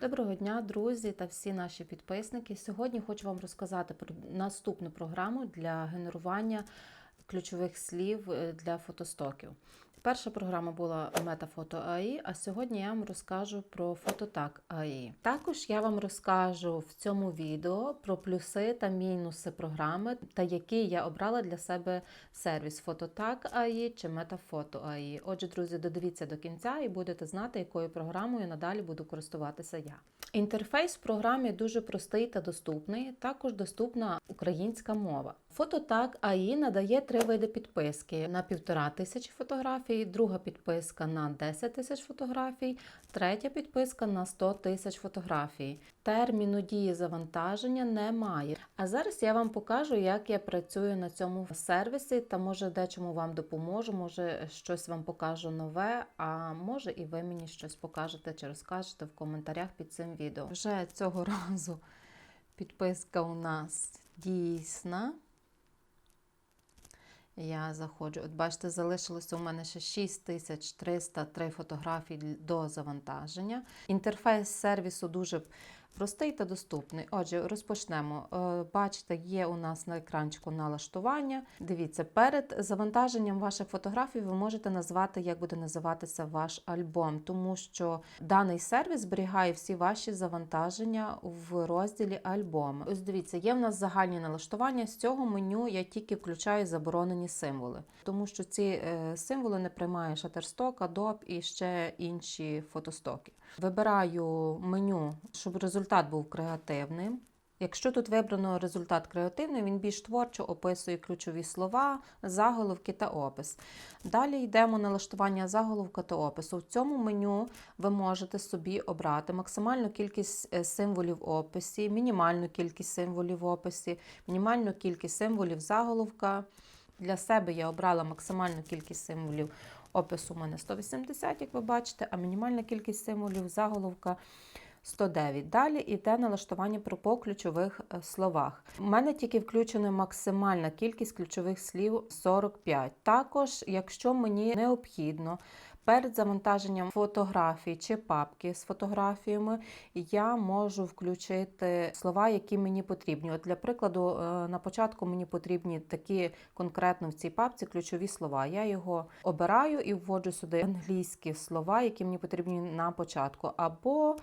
Доброго дня, друзі та всі наші підписники. Сьогодні хочу вам розказати про наступну програму для генерування ключових слів е, для фотостоків. Перша програма була MetaPhoto AI, а сьогодні я вам розкажу про Phototag AI. Також я вам розкажу в цьому відео про плюси та мінуси програми та який я обрала для себе сервіс Phototag AI чи MetaPhoto AI. Отже, друзі, додивіться до кінця і будете знати, якою програмою надалі буду користуватися я. Інтерфейс в програмі дуже простий та доступний. Також доступна українська мова. Phototag AI надає три види підписки: на півтора тисячі фотографій, друга підписка на 10 тисяч фотографій, третя підписка на 100 тисяч фотографій. Терміну дії завантаження немає. А зараз я вам покажу, як я працюю на цьому сервісі, та може дечому вам допоможу, може щось вам покажу нове, а може і ви мені щось покажете чи розкажете в коментарях під цим відео. Вже цього разу підписка у нас дійсна. Я заходжу. От бачите, залишилося у мене ще 6303 фотографії до завантаження. Інтерфейс сервісу дуже простий та доступний. Отже, розпочнемо. Е, Бачите, є у нас на екранчику налаштування. Дивіться, перед завантаженням ваших фотографій ви можете назвати, як буде називатися ваш альбом, тому що даний сервіс зберігає всі ваші завантаження в розділі альбоми. Ось дивіться, є в нас загальні налаштування. З цього меню я тільки включаю заборонені символи, тому що ці е, символи не приймає Shutterstock, Adobe і ще інші фотостоки. Вибираю меню, щоб результат був креативним. Якщо тут вибрано результат креативний, він більш творчо описує ключові слова, заголовки та опис. Далі йдемо на налаштування заголовка та опису. В цьому меню ви можете собі обрати максимальну кількість е, символів в описі, мінімальну кількість символів в описі, мінімальну кількість символів заголовка. Для себе я обрала максимальну кількість символів опису у мене 180, як ви бачите, а мінімальна кількість символів заголовка 109. Далі йде налаштування про по ключових е, словах. У мене тільки включена максимальна кількість ключових слів 45. Також, якщо мені необхідно перед завантаженням фотографій чи папки з фотографіями, я можу включити слова, які мені потрібні. От Для прикладу, е, на початку мені потрібні такі конкретно в цій папці ключові слова. Я його обираю і вводжу сюди англійські слова, які мені потрібні на початку, або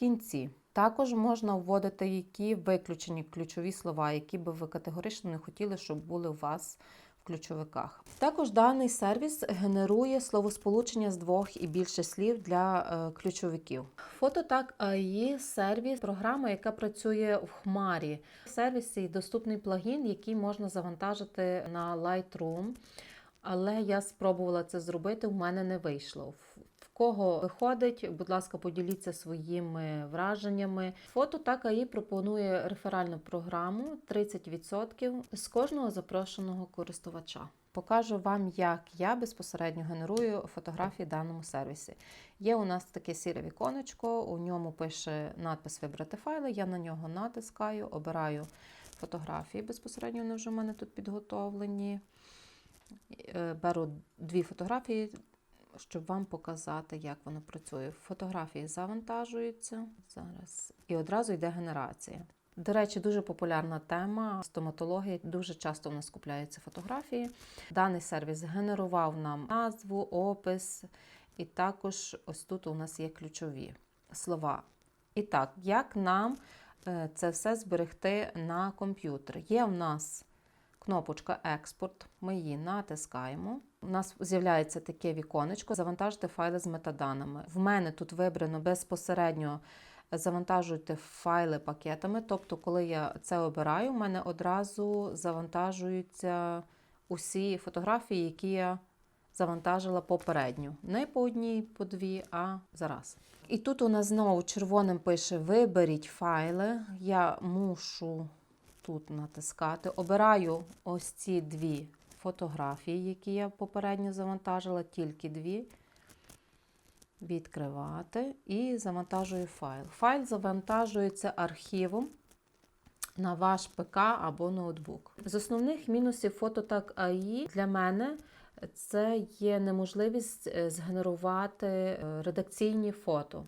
кінці. Також можна вводити які виключені ключові слова, які би ви категорично не хотіли, щоб були у вас в ключовиках. Також даний сервіс генерує словосполучення з двох і більше слів для е, ключовиків. Фототак AI – сервіс, програма, яка працює в Хмарі. В сервісі доступний плагін, який можна завантажити на Lightroom. Але я спробувала це зробити, в мене не вийшло. Кого виходить, будь ласка, поділіться своїми враженнями. Фото так АІ пропонує реферальну програму 30% з кожного запрошеного користувача. Покажу вам, як я безпосередньо генерую фотографії в даному сервісі. Є у нас таке сіре віконечко, у ньому пише надпис Вибрати файли. Я на нього натискаю, обираю фотографії. Безпосередньо вони вже в мене тут підготовлені. Е, Беру дві фотографії, щоб вам показати, як воно працює. Фотографії завантажуються зараз і одразу йде генерація. До речі, дуже популярна тема стоматології. Дуже часто в нас купляються фотографії. Даний сервіс генерував нам назву, опис, і також ось тут у нас є ключові слова. І так, як нам е, це все зберегти на комп'ютер? Є в нас кнопочка Експорт, ми її натискаємо. У нас з'являється таке віконечко Завантажити файли з метаданими. В мене тут вибрано безпосередньо завантажуйте файли пакетами. Тобто, коли я це обираю, у мене одразу завантажуються усі фотографії, які я завантажила попередньо. Не по одній, по дві, а зараз. І тут у нас знову червоним пише Виберіть файли. Я мушу тут натискати. Обираю ось ці дві фотографії, які я попередньо завантажила, тільки дві. Відкривати і завантажую файл. Файл завантажується архівом на ваш ПК або ноутбук. З основних мінусів Phototag AI для мене Це є неможливість е, згенерувати е, редакційні фото.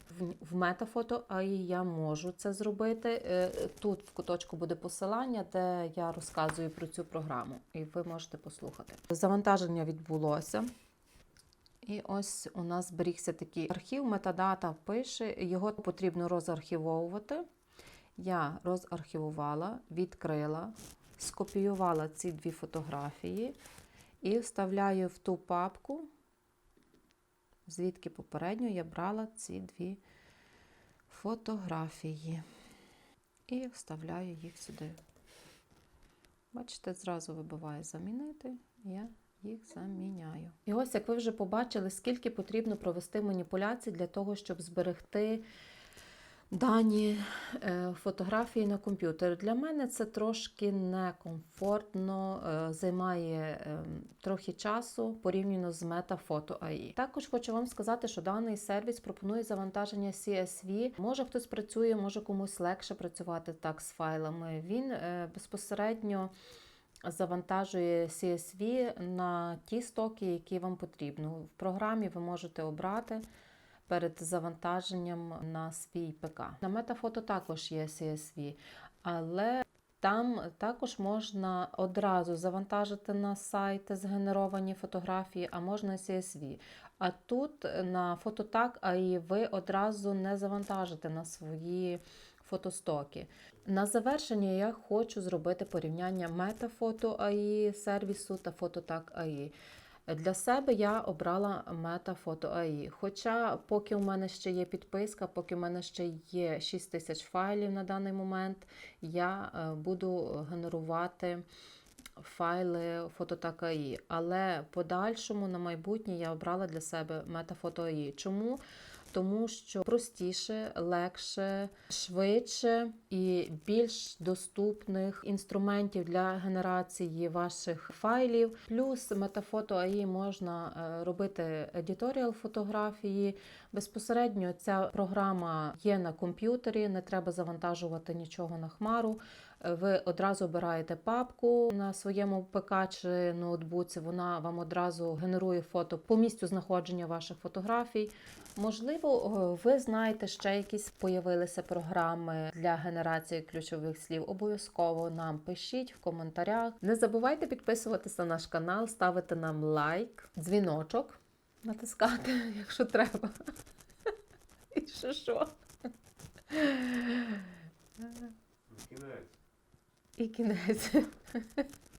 В- метафото AI я можу це зробити. Е, Тут в куточку буде посилання, де я розказую про цю програму, і ви можете послухати. Завантаження відбулося. І ось у нас зберігся такий архів, метадата пише, його потрібно розархівовувати. Я розархівувала, відкрила, скопіювала ці дві фотографії і вставляю в ту папку, звідки попередньо я брала ці дві фотографії. І вставляю їх сюди. Бачите, зразу вибиває замінити. Я їх заміняю. І ось як ви вже побачили, скільки потрібно провести маніпуляцій для того, щоб зберегти дані е, фотографії на комп'ютері. Для мене це трошки некомфортно, е, займає е, трохи часу порівняно з MetaPhoto AI. Також хочу вам сказати, що даний сервіс пропонує завантаження CSV. Може хтось працює, може комусь легше працювати так з файлами. Він е, безпосередньо завантажує CSV на ті стоки, які вам потрібно. В програмі ви можете обрати перед завантаженням на свій ПК. На метафото також є CSV, але там також можна одразу завантажити на сайт згенеровані фотографії, а можна CSV. А тут на фототак AI ви одразу не завантажите на свої фотостоки. На завершення я хочу зробити порівняння метафото AI сервісу та фототак AI. Для себе я обрала метафото АІ. Хоча, поки у мене ще є підписка, поки у мене ще є 6 тисяч файлів на даний момент, я е, буду генерувати файли фототак AI. Але подальшому на майбутнє я обрала для себе метафото АІ. Чому? Тому що простіше, легше, швидше і більш доступних інструментів для генерації ваших файлів. Плюс метафото AI можна е, робити едіторіал фотографії. Безпосередньо ця програма є на комп'ютері, не треба завантажувати нічого на хмару. Ви одразу обираєте папку на своєму ПК чи ноутбуці. Вона вам одразу генерує фото по місцю знаходження ваших фотографій. Можливо, е, ви знаєте, ще якісь появилися програми для генерації ключових слів. Обов'язково нам пишіть в коментарях. Не забувайте підписуватися на наш канал, ставити нам лайк, дзвіночок натискати, якщо треба. І що що? Кінець. І кінець.